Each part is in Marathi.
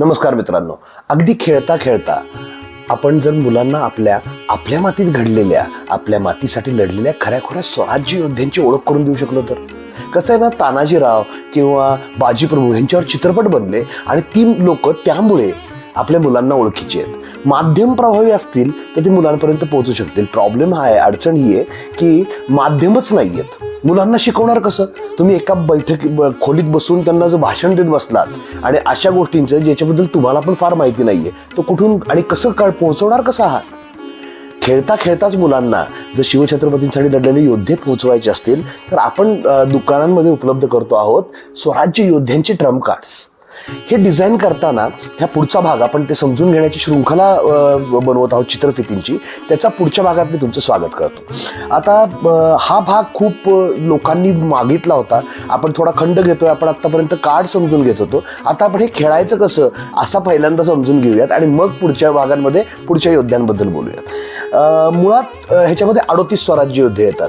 नमस्कार मित्रांनो. अगदी खेळता खेळता आपण जर मुलांना आपल्या आपल्या मातीत घडलेल्या आपल्या मातीसाठी लढलेल्या खऱ्याखुऱ्या स्वराज्य योद्ध्यांची ओळख करून देऊ शकलो तर? कसं आहे ना तानाजीराव किंवा बाजीप्रभू यांच्यावर चित्रपट बनले आणि ती लोक त्यामुळे आपल्या मुलांना ओळखीची आहेत. माध्यम प्रभावी असतील तर ते मुलांपर्यंत पोहोचू शकतील. प्रॉब्लेम हा आहे अडचण ही आहे की माध्यमच नाही आहेत मुलांना शिकवणार कसं? तुम्ही एका बैठक ब- खोलीत बसून त्यांना जर भाषण देत बसलात आणि अशा गोष्टींचं ज्याच्याबद्दल तुम्हाला पण फार माहिती नाही आहे तो कुठून आणि कसं कळ पोहोचवणार कसं आहात? खेळता खेळताच मुलांना जर शिवछत्रपतींसाठी लढलेले योद्धे पोहोचवायचे असतील तर आपण दुकानांमध्ये उपलब्ध करतो आहोत स्वराज्य योद्ध्यांचे ट्रम्प कार्ड्स. हे डिझाईन करताना ह्या पुढचा भाग आपण ते समजून घेण्याची शृंखला बनवत आहोत चित्रफितींची. त्याचा पुढच्या भागात मी तुमचं स्वागत करतो. आता हा भाग खूप लोकांनी मागितला होता. आपण थोडा खंड घेतोय आपण आत्तापर्यंत कार्ड समजून घेत होतो. आता आपण हे खेळायचं कसं असा पहिल्यांदा समजून घेऊयात आणि मग पुढच्या भागांमध्ये पुढच्या योद्ध्यांबद्दल बोलूयात. मुळात ह्याच्यामध्ये अडोतीस स्वराज्य योद्धे येतात.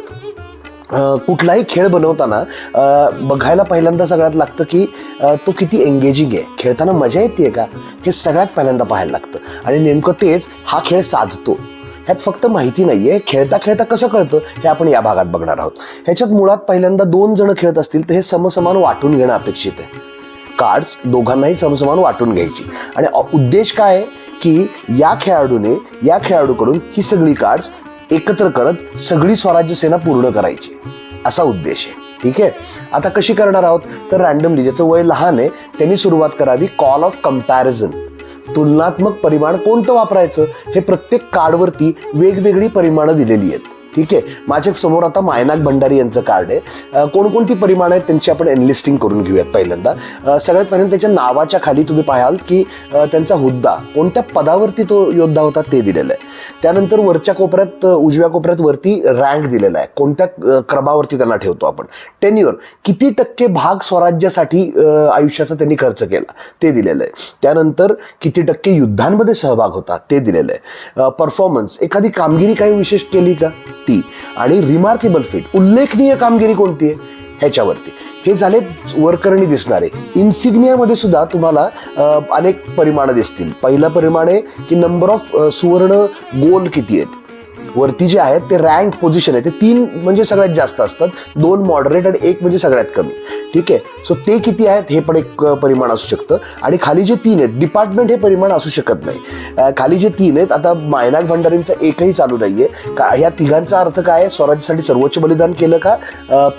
कुठलाही खेळ बनवताना बघायला पहिल्यांदा सगळ्यात लागतं की तो किती एंगेजिंग आहे. खेळताना मजा येते का? हे सगळ्यात पहिल्यांदा पाहायला लागतं. आणि नेमकं तेच हा खेळ साधतो. ह्यात फक्त माहिती नाही आहे खेळता खेळता कसं कळतं हे आपण या भागात बघणार आहोत. ह्याच्यात मुळात पहिल्यांदा दोन जण खेळत असतील तर हे समसमान वाटून घेणं अपेक्षित आहे. कार्ड्स दोघांनाही समसमान वाटून घ्यायची. आणि उद्देश काय आहे? की या खेळाडूने या खेळाडूकडून ही सगळी कार्ड्स एकत्र करत सगळी स्वराज्य सेना पूर्ण करायची. असा उद्देश आहे. ठीक आहे? आता कशी करणार आहोत? तर रॅन्डमली ज्याचं वय लहान आहे. त्यांनी सुरुवात करावी कॉल ऑफ कंपॅरिझन तुलनात्मक परिमाण कोणतं वापरायचं? हे प्रत्येक कार्डवरती वेगवेगळी परिमाणं दिलेली आहेत. ठीक आहे? माझ्यासमोर आता मायनाक भंडारी यांचं कार्ड आहे. कोणकोणती परिमाणं आहेत त्यांची आपण एनलिस्टिंग करून घेऊयात पहिल्यांदा. सगळ्यात पहिल्यांदा त्याच्या नावाच्या खाली तुम्ही पाहाल की त्यांचा हुद्दा कोणत्या पदावरती तो योद्धा होता ते दिलेलं आहे. त्यानंतर वरच्या कोपऱ्यात उजव्या कोपऱ्यात वरती रँक दिलेला आहे. कोणत्या क्रमावरती त्यांना ठेवतो आपण? टेन्युअर किती टक्के भाग स्वराज्यासाठी आयुष्याचा त्यांनी खर्च केला? ते दिलेलं आहे. त्यानंतर किती टक्के युद्धांमध्ये सहभाग होता? ते दिलेलं आहे. परफॉर्मन्स एखादी कामगिरी काही विशेष केली का? ती. आणि रिमार्केबल फिट उल्लेखनीय कामगिरी कोणती आहे? ह्याच्यावरती. हे झाले वरकरणी दिसणारे. इन्सिग्नियामध्ये सुद्धा तुम्हाला अनेक परिमाणं दिसतील. पहिलं परिमाण आहे की नंबर ऑफ सुवर्ण गोल किती आहेत? वरती जे आहेत ते रँक पोझिशन आहे. ते तीन म्हणजे सगळ्यात जास्त असतात. दोन मॉडरेट आणि एक म्हणजे सगळ्यात कमी. ठीक आहे? सो ते किती आहेत हे पण एक परिमाण असू शकतं. आणि खाली जे तीन आहेत डिपार्टमेंट हे परिमाण असू शकत नाही. खाली जे तीन आहेत आता मायनाक भंडारींचं एकही चालू नाहीये. का ह्या तिघांचा अर्थ काय आहे? स्वराज्यासाठी सर्वोच्च बलिदान केलं का?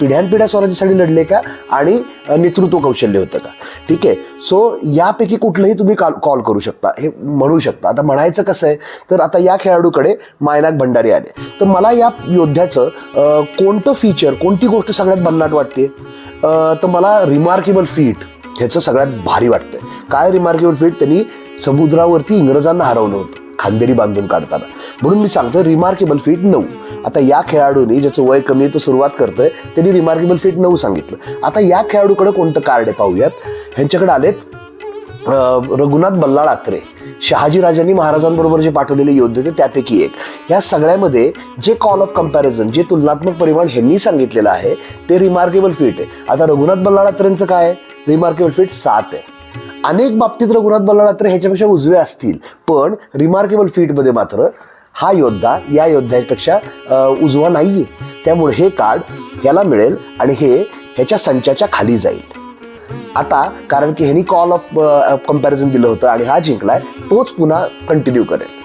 पिढ्यानपिढ्या स्वराज्यासाठी लढले का? आणि नेतृत्व कौशल्य होतं का? ठीक आहे? सो यापैकी कुठलंही तुम्ही कॉल करू शकता. हे म्हणू शकता. आता म्हणायचं कसं आहे तर आता या खेळाडूकडे मायनाक भंडारी आले. तर मला या योद्ध्याचं कोणतं फीचर कोणती गोष्ट सगळ्यात भन्नाट वाटते तर मला रिमार्केबल फीट ह्याचं सगळ्यात भारी वाटतंय. काय रिमार्केबल फीट त्यांनी समुद्रावरती इंग्रजांना हरवलं होतं खांदेरी बांधून काढताना. म्हणून मी सांगतो रिमार्केबल फीट नऊ. आता या खेळाडूंनी ज्याचं वय कमी आहे तो सुरुवात करतोय त्यांनी रिमार्केबल फीट नऊ सांगितलं. आता या खेळाडूकडे कोणतं कार्ड आहे पाहूयात. ह्यांच्याकडे आलेत रघुनाथ बल्लाळ आत्रे शहाजीराजांनी महाराजांबरोबर जे पाठवलेले योद्धे होते त्यापैकी एक. ह्या सगळ्यामध्ये जे कॉल ऑफ कंपॅरिझन जे तुलनात्मक परिमाण ह्यांनी सांगितलेलं आहे ते रिमार्केबल फीट आहे. आता रघुनाथ बल्लाळ आत्रेंचं काय आहे? रिमार्केबल फीट सात आहे. अनेक बाबतीत रघुनाथ बल्लाळ आत्रे ह्याच्यापेक्षा उजवे असतील पण रिमार्केबल फिटमध्ये मात्र हा योद्धा या योद्ध्यापेक्षा उजवा नाहीये. त्यामुळे हे कार्ड ह्याला मिळेल आणि हे ह्याच्या संचाच्या खाली जाईल. आता कारण की ह्यानी कॉल ऑफ कंपॅरिझन दिलं होतं आणि हा जिंकलाय तोच पुन्हा कंटिन्यू करेल.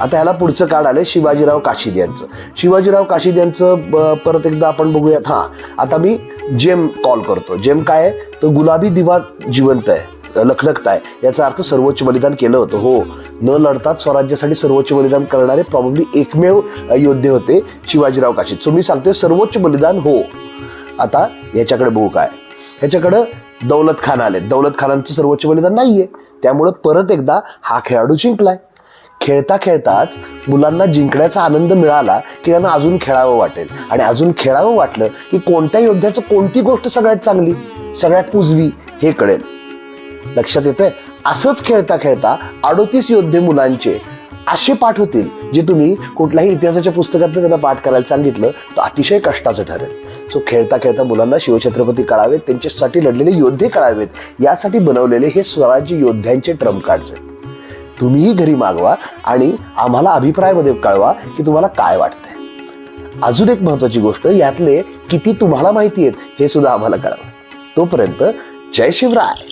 आता ह्याला पुढचं कार्ड आलंय शिवाजीराव काशीद यांचं. शिवाजीराव काशीद यांचं परत एकदा आपण बघूयात. हां आता मी जेम कॉल करतो. जेम काय आहे? तर गुलाबी दिवा जिवंत आहे. लखलखत आहे. याचा अर्थ सर्वोच्च बलिदान केलं होतं. हो. न लढताच स्वराज्यासाठी सर्वोच्च बलिदान करणारे प्रॉब्ली एकमेव योद्धे होते शिवाजीराव काशी सो मी सांगतोय सर्वोच्च बलिदान हो. आता याच्याकडे बघू काय. ह्याच्याकडं दौलत खान आले. दौलत खानांचं सर्वोच्च बलिदान नाहीये. त्यामुळं परत एकदा हा खेळाडू जिंकलाय. खेळता खेळताच मुलांना जिंकण्याचा आनंद मिळाला की त्यांना अजून खेळावं वाटेल. आणि अजून खेळावं वाटलं की कोणत्या योद्ध्याचं कोणती गोष्ट सगळ्यात चांगली सगळ्यात उजवी हे कळेल. लक्षात येतंय? असंच खेळता खेळता अडोतीस योद्धे मुलांचे असे पाठ होतील जे तुम्ही कुठल्याही इतिहासाच्या पुस्तकातलं त्यांना पाठ करायला सांगितलं तर अतिशय कष्टाचं ठरेल. सो खेळता खेळता मुलांना शिवछत्रपती कळावेत त्यांच्यासाठी लढलेले योद्धे कळावेत यासाठी बनवलेले हे स्वराज्य योद्ध्यांचे ट्रम्प कार्ड्स आहेत. तुम्हीही घरी मागवा आणि आम्हाला अभिप्रायामध्ये कळवा की तुम्हाला काय वाटतंय. अजून एक महत्वाची गोष्ट यातले किती तुम्हाला माहिती आहेत हे सुद्धा आम्हाला कळवा. तोपर्यंत जय शिवराय.